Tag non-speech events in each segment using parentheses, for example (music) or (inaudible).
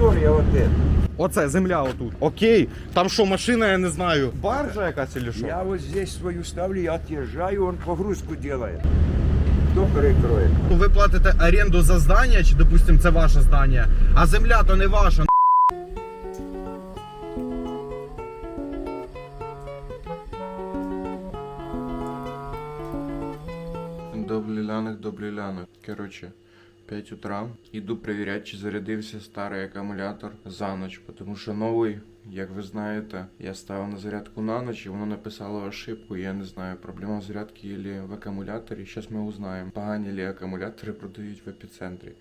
История вот. Оце земля отут. Окей. Там що, машина, я не знаю. Баржа якась чи що? Я вот здесь свою ставлю, я отъезжаю, он погрузку делает. Кто перекроет? Ви платите оренду за здання, чи, допустим, це ваше здання, а земля то не ваша. Добрий лянок, добрий лянок. Короче, 5 утра. Іду перевіряти, чи зарядився старий акумулятор за ніч, тому що новий, як ви знаєте, я ставив на зарядку на ніч, і воно написало ошибку. Я не знаю, проблема в зарядці или в акумуляторі. Зараз ми узнаємо, погані ли акумулятори продають в епіцентрі.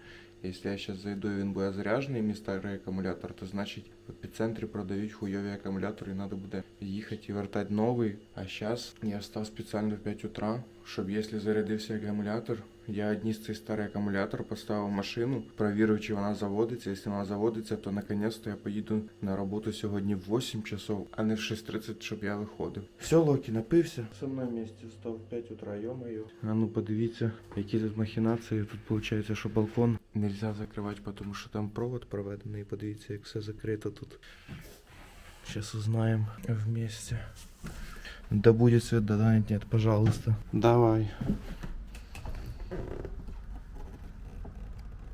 Якщо я зараз зайду і він буде заряджений, мій старий акумулятор, то значить в епіцентрі продають хуйові акумулятори, і треба буде їхати і вертати новий. А зараз я встав спеціально в 5 утра, щоб якщо зарядився акумулятор, я одніс цей старий акумулятор поставив машину, провірив, чи вона заводиться. Якщо вона заводиться, то наконець-то я поїду на роботу сьогодні в 8 часов, а не в 6.30, щоб я виходив. Все, Локі, напився. Со мною вместе встав в 5 утра, йо-моє. А ну подивіться, які тут махінації. Тут виходить, що балкон нельзя закривати, тому що там провод проведений. Подивіться, як все закрито тут. Сейчас узнаем вместе. Да будет свет, да, да, нет, пожалуйста. Давай.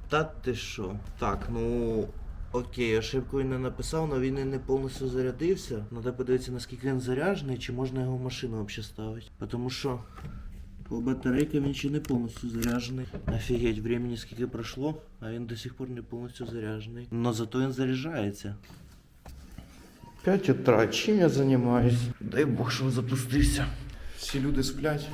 Та ти що? Так, ну. Окей, ошибку він не написав, але він і не повністю зарядився. Треба подивитися, наскільки він заряджений, чи можна його в машину взагалі ставити. Тому що по батарейкам він ще не повністю заряджений. Офігеть, времени скільки пройшло, а він до сих пор не повністю заряджений. Но зато він заряджається. 5 утра, чим я займаюсь? Дай Бог, щоб запустився. Всі люди сплять.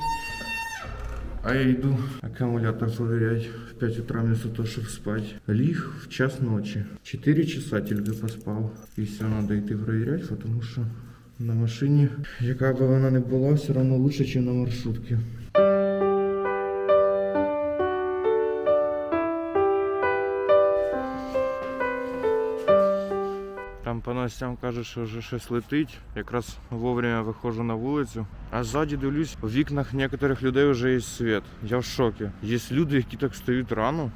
А я йду аккумулятор проверять в 5 утра вместо того, щоб спать. Ліг в час ночі. 4 часа тільки поспав. І все, треба йти проверять, тому що на машині, яка би вона не була, все одно лучше, ніж на маршрутці. Новостям кажуть, що вже щось летить. Якраз вовремя виходжу на вулицю. А ззаді дивлюсь, у вікнах некоторих людей вже є світ. Я в шокі. Є люди, які так встають рано.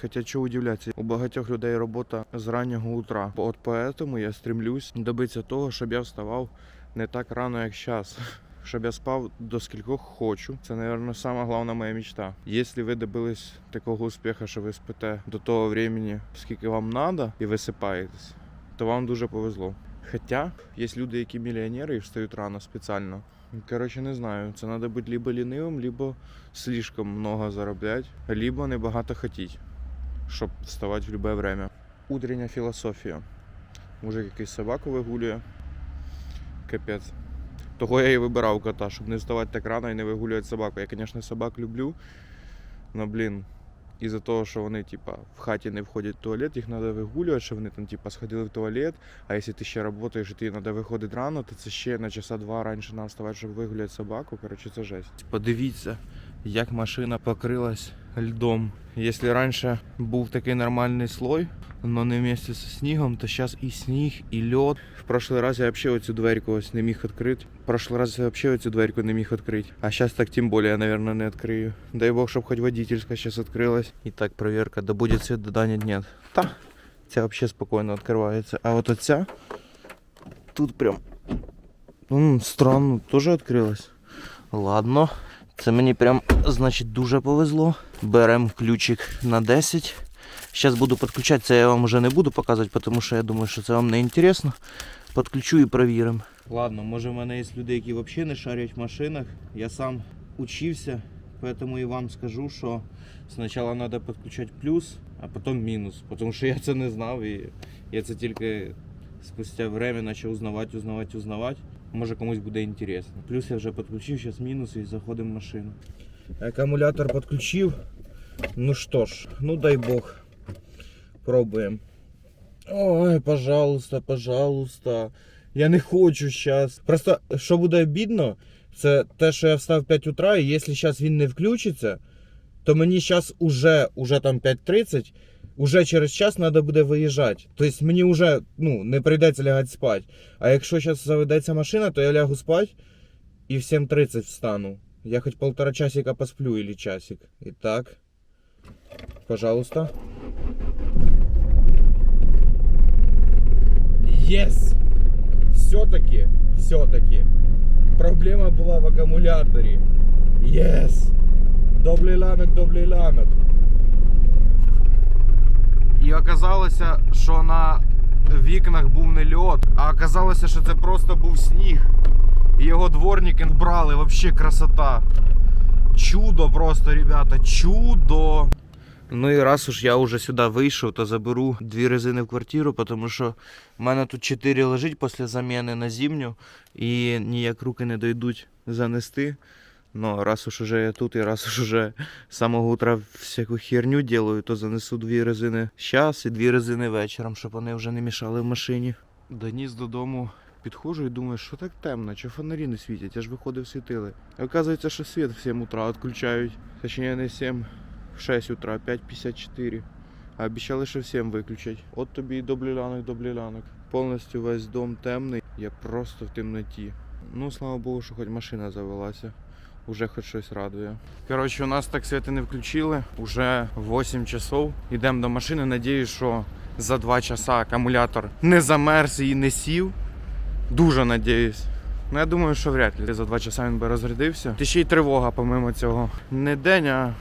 Хоча чого удивляться, у багатьох людей робота з раннього утра. От поэтому я стремлюсь добитися того, щоб я вставав не так рано, як зараз. (laughs) Щоб я спав до скількох хочу. Це, мабуть, сама головна моя мечта. Якщо ви добились такого успіху, що ви спите до того времени, скільки вам треба, і висипаєтесь, то вам дуже повезло. Хоча є люди, які мільйонери і встають рано спеціально. Коротше, не знаю. Це треба бути либо лінивим, либо слишком много заробляти, либо небагато хотіти, щоб вставати в будь-яке время. Утрення філософія. Мужик якийсь собаку вигулює. Капець. Того я і вибирав кота, щоб не вставати так рано і не вигулювати собаку. Я, звісно, собак люблю, але, блін, із-за того, що вони, типа, в хаті не входять в туалет, їх треба вигулювати, що вони там, типа, сходили в туалет. А якщо ти ще працюєш і ти треба виходити рано, то це ще на часа два раніше нам вставати, щоб вигуляти собаку. Коротше, це жесть. Подивіться, як машина покрилась льдом. Якщо раніше був такий нормальний слой, але не вместе зі снігом, то зараз і сніг, і льод. В прошлый раз я взагалі оцю дверку ось не міг відкрити. В прошлый раз я взагалі оцю дверку не міг відкрити. А зараз так тим більше наверное, не відкрию. Дай Бог, щоб хоч водительська зараз відкрилась. І так, проверка, да буде світ, да нет, нет. Та, ця взагалі спокійно відкривається. А от оця, тут прям, м, странно, теж відкрилась. Ладно. Це мені прям, значить, дуже повезло. Беремо ключик на 10. Зараз буду підключати, це я вам вже не буду показувати, тому що я думаю, що це вам не інтересно. Підключу і перевіримо. Ладно, може в мене є люди, які взагалі не шарять в машинах. Я сам учився, тому і вам скажу, що спочатку треба підключати плюс, а потім мінус. Тому що я це не знав і я це тільки спустя время почав узнавати, узнавати, узнавати. Може комусь буде інтересно. Плюс я вже підключив, зараз мінус і заходимо в машину. Акумулятор підключив. Ну що ж, ну дай Бог. Пробуємо. Ой, пожалуйста, пожалуйста. Я не хочу зараз. Просто що буде обідно, це те, що я встав в 5 утра, і якщо зараз він не включиться, то мені зараз уже, уже там 5.30, уже через час треба буде виїжджати. Тобто мені вже ну, не прийдеться лягати спати. А якщо зараз заведеться машина, то я лягу спати і в 7.30 встану. Я хоч полтора часика посплю или часик. Итак, пожалуйста. Єс! Все-таки, все-таки. Проблема була в акумуляторі. Єс! Доблий ланок, доблий ланок. І оказалося, що на вікнах був не льот, а оказалося, що це просто був сніг. І його дворники брали, вообще красота. Чудо просто, ребята, чудо. Ну і раз уж я вже сюди вийшов, то заберу дві резини в квартиру, тому що в мене тут чотири лежить після заміни на зимню, і ніяк руки не дойдуть занести. Ну, раз уж уже я тут, і раз уж уже з самого утра всяку херню делаю, то занесу дві резини зараз і дві резини вечором, щоб вони вже не мішали в машині. Доніс додому, підходжу і думаю, що так темно, чи фонарі не світять, я ж виходив світили. Оказується, що світ в 7 утра відключають. Точніше не 7, в 6 утра, 5.54. А обіцяли, що в 7 виключать. От тобі і доблілянок, доблілянок. Повністю весь дом темний, я просто в темноті. Ну, слава Богу, що хоч машина завелася. Уже хоч щось радує. Коротше, у нас так світи не включили. Уже 8 часов. Йдемо до машини. Надіюсь, що за 2 часа акумулятор не замерз і не сів. Дуже надіюсь. Ну, я думаю, що вряд ли за 2 часа він би розрядився. Та ще й тривога, помимо цього. Не день, а.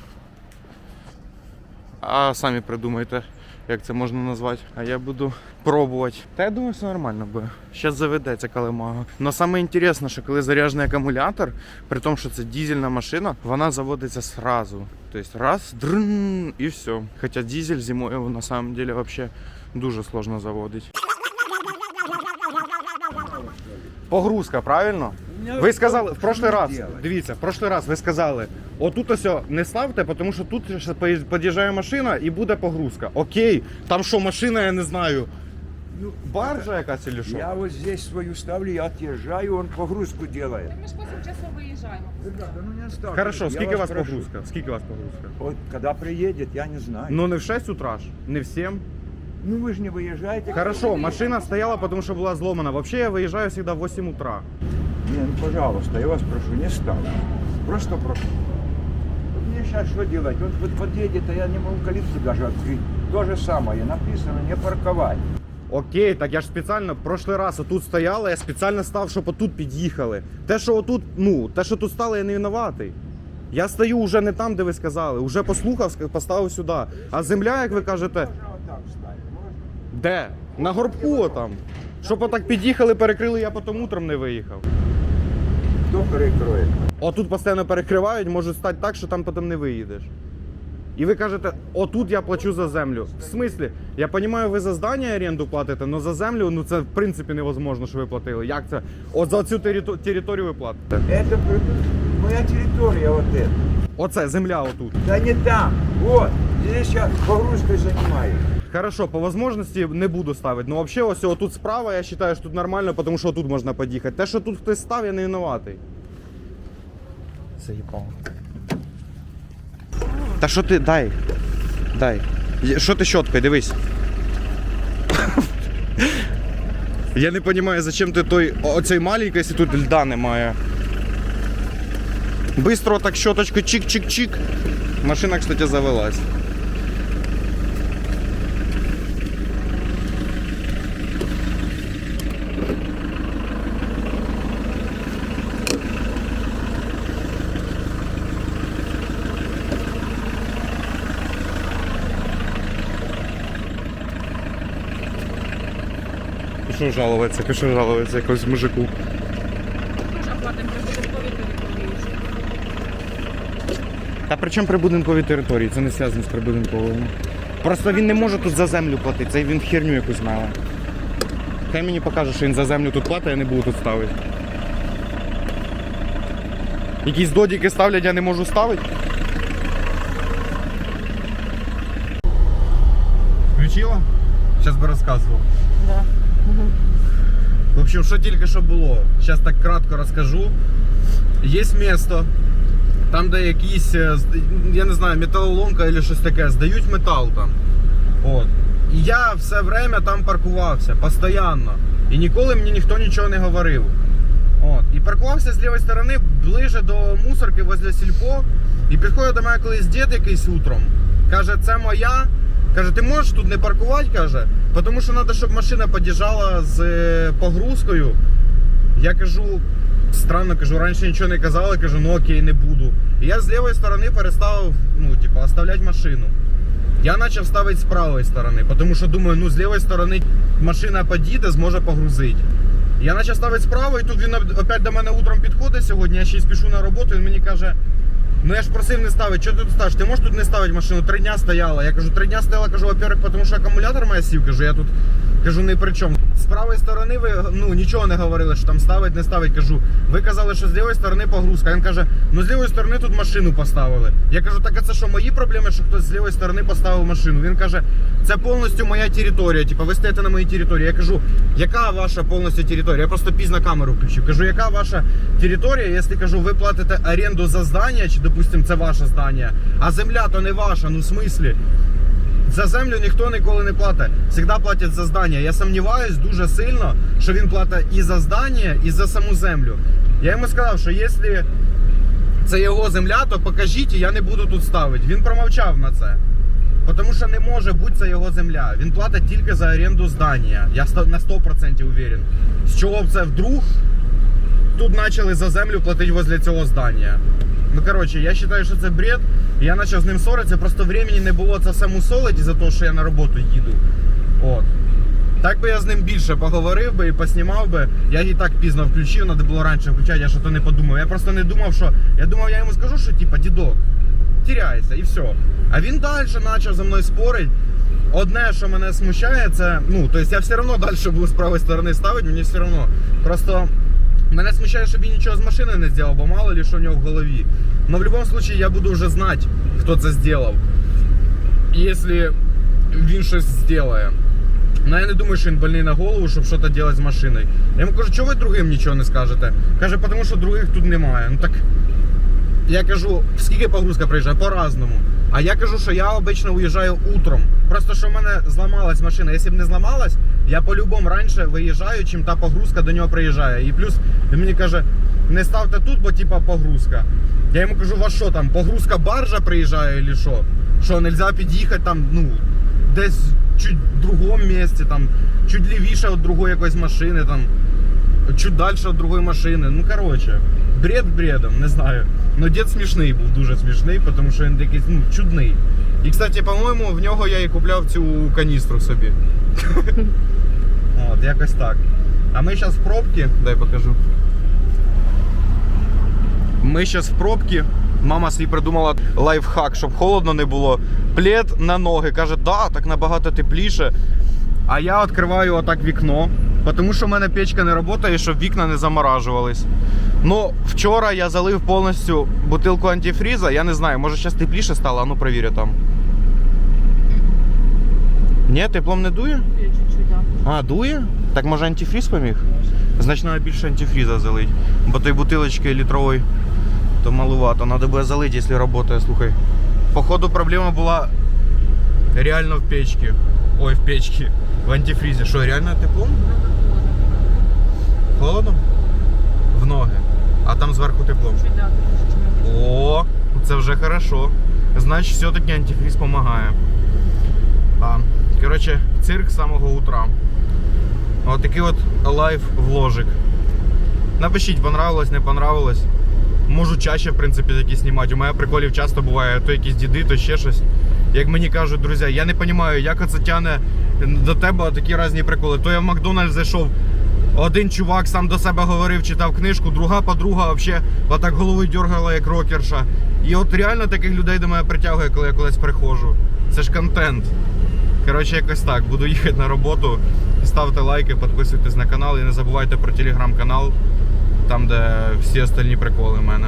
А самі придумайте, як це можна назвати. А я буду пробувати. Та я думаю, все нормально буде. Зараз заведеться калимага. Но саме інтересне, що коли заряджений акумулятор, при тому, що це дізельна машина, вона заводиться сразу. Тобто раз, дрн, і все. Хоча дизель зимою на самом деле вообще дуже сложно заводить. Погрузка, правильно? Ви сказали в прошлый раз, дивіться, в прошлый раз ви сказали, отут ось не ставте, тому що тут ще поїж- під'їжджає машина і буде погрузка. Окей, там що, машина, я не знаю. Ну, Баржа якась чи що? Я вот здесь свою ставлю, я отъезжаю, он погрузку делает. Так ми ж 8 часов виїжджаємо. Ребята, ну не оставьте. Хорошо, Я скільки у вас прошу. погрузка? Скільки у вас погрузка? Вот когда приедет, я не знаю. Ну не в 6 утра ж, не в 7. Ну вы же не выезжаете. Хорошо, машина стояла, потому что была сломана. Вообще я выезжаю всегда в 8 утра. Пожалуйста, я вас прошу, не ставьте. Просто прошу. Вот мне сейчас что делать? Он вот подъедет, а я не могу калитку даже открыть. То же самое, написано не парковать. Окей, так я ж спеціально в прошлий раз отут стояла, я спеціально став, щоб отут під'їхали. Те, що отут, ну, те, що тут стало, я не винуватий. Я стою вже не там, де ви сказали, вже послухав, поставив сюди. А земля, як ви кажете, вот де? На горбку там. Щоб отак під'їхали, перекрили, я потім утром не виїхав. Кто перекроет? Отут постійно перекривають, може стати так, що там потім не виїдеш. І ви кажете, отут я плачу за землю. В смислі, я розумію, ви за здання оренду платите, але за землю ну це в принципі невозможно, що ви платили. Як це? От за цю териту- територію ви платите. Это моя территория вот эта. Оце земля отут. Да не там. Здесь я погрузкой занимаюсь. Хорошо, по возможності не буду ставити. Ну взагалі, ось отут справа, я вважаю, що тут нормально, тому що тут можна під'їхати. Те, що тут хтось став, я не винуватий. Заїбав. Та що ти дай? Дай. Що ти щоткою, дивись. Я не розумію, зачем ти той оцей маленький, якщо тут льда немає. Бистро так щоточку чик-чик-чик. Машина, кстати, завелась. Пішов жалуватися, пішов жалуватися якогось мужику. Та при чому прибудинкові території? Це не зв'язано з прибудинковими. Просто він не може тут за землю платити, це він херню якусь має. Хай мені покаже, що він за землю тут платить, я не буду тут ставити. Якісь додіки ставлять, я не можу ставити. Включила? Зараз би розказував. Общем, що тільки що було. Зараз так кратко розкажу. Є місто, там, де якісь, е, я не знаю, металоломка або щось таке, здають метал там. От. І я все время там паркувався, постійно. І ніколи мені ніхто нічого не говорив. От. І паркувався з лівої сторони ближе до мусорки возле сільпо. І підходить до мене колись дід якийсь утром. Каже, це моя. Каже, ти можеш тут не паркувати, каже, тому що треба, щоб машина під'їжджала з е, погрузкою. Я кажу, странно, кажу, раніше нічого не казали, кажу, ну окей, не буду. І я з лівої сторони перестав, ну, типу, оставляти машину. Я почав ставити з правої сторони, тому що думаю, ну з лівої сторони машина під'їде, зможе погрузити. Я почав ставити справа, і тут він опять до мене утром підходить сьогодні, я ще й спішу на роботу, він мені каже. Ну я ж просив не ставити, що ти тут ставиш? Ти можеш тут не ставити машину? Три дня стояла. Я кажу, три дня стояла, кажу, во-первых, тому що акумулятор має сів, кажу, я тут кажу, не при чому. З правої сторони ви ну нічого не говорили, що там ставить, не ставить. Кажу, ви казали, що з лівої сторони погрузка. Він каже, ну з лівої сторони тут машину поставили. Я кажу, так а це що мої проблеми, що хтось з лівої сторони поставив машину? Він каже, це повністю моя територія. Типа, ви стоїте на моїй території. Я кажу, яка ваша повністю територія? Я просто пізно камеру включив. Кажу, яка ваша територія, якщо кажу, ви платите оренду за здання, чи допустим, це ваше здання, а земля то не ваша, ну в смислі. За землю ніхто ніколи не платить. Завжди платять за здання. Я сумніваюсь дуже сильно, що він платить і за здання, і за саму землю. Я йому сказав, що якщо це його земля, то покажіть, і я не буду тут ставити. Він промовчав на це. Тому що не може бути це його земля. Він платить тільки за оренду здання. Я на 100% уверен. З чого б це вдруг тут почали за землю платити возле цього здання. Ну коротше, я вважаю, що це бред. Я почав з ним ссоритися, просто времени не було це все мусолити за те, що я на роботу їду. От. Так би я з ним більше поговорив би і поснімав би. Я і так пізно включив, треба було раніше включати, я що то не подумав. Я просто не думав, що. Я думав, я йому скажу, що типа дідок, тіряйся і все. А він далі почав за мною спорити. Одне, що мене смущає, це. Ну, тобто я все одно далі буду з правої сторони ставити, мені все одно. Просто мене смущає, щоб він нічого з машини не зробив, бо мало ли що в нього в голові. Но в будь-якому випадку я буду вже знати, хто це зробив. Якщо він щось зробить. Ну я не думаю, що він больний на голову, щоб щось робити з машиною. Я йому кажу, чого ви другим нічого не скажете? Каже, тому що других тут немає. Ну так я кажу, скільки погрузка приїжджає? По-разному. А я кажу, що я обично уїжджаю утром. Просто що в мене зламалась машина. Якщо б не зламалась, я по-любому раніше виїжджаю, чим та погрузка до нього приїжджає. І плюс він мені каже, не ставте тут, бо типа погрузка. Я йому кажу, вас що там, погрузка баржа приїжджає, чи що? Що, нельзя під'їхати там, ну, десь чуть в другому місці, там, чуть лівіше від другої якоїсь машини, там, чуть далі від другої машини. Ну, коротше, бред бредом, не знаю. Ну, дід смішний був, дуже смішний, тому що він якийсь ну, чудний. І, кстати, по-моєму, в нього я і купляв цю каністру собі. От, якось так. А ми зараз в пробці, дай покажу. Ми зараз в пробці. Мама свій придумала лайфхак, щоб холодно не було. Плед на ноги. Каже, да, так набагато тепліше. А я відкриваю отак вікно, тому що в мене печка не працює, щоб вікна не заморажувались. Ну, вчора я залив повністю бутилку антифріза. Я не знаю, може зараз тепліше стало, а ну провірю там. Ні, теплом не дує? Чуть-чуть, да. А, дує? Так може антифріз поміг? Значить, треба більше антифріза залить. Бо той бутилочки літрової то малувато. Надо буде залити, якщо працює, слухай. Походу проблема була реально в печці. Ой, в печці. В антифрізі. Що, реально тепло? Холодно? В ноги. А там зверху тепло. О, це вже хорошо. Значить, все-таки антифриз допомагає. Коротше, цирк з самого утра. От такий от лайф вложик. Напишіть, понравилось, не понравилось. Можу чаще, в принципі, такі знімати. У мене приколів часто буває, то якісь діди, то ще щось. Як мені кажуть, друзі, я не розумію, як це тягне до тебе такі різні приколи. То я в Макдональдс зайшов, один чувак сам до себе говорив, читав книжку, друга подруга взагалі отак голови дергала, як рокерша. І от реально таких людей до мене притягує, коли я колись приходжу. Це ж контент. Коротше, якось так. Буду їхати на роботу. Ставте лайки, підписуйтесь на канал і не забувайте про телеграм-канал, там де всі остальні приколи в мене.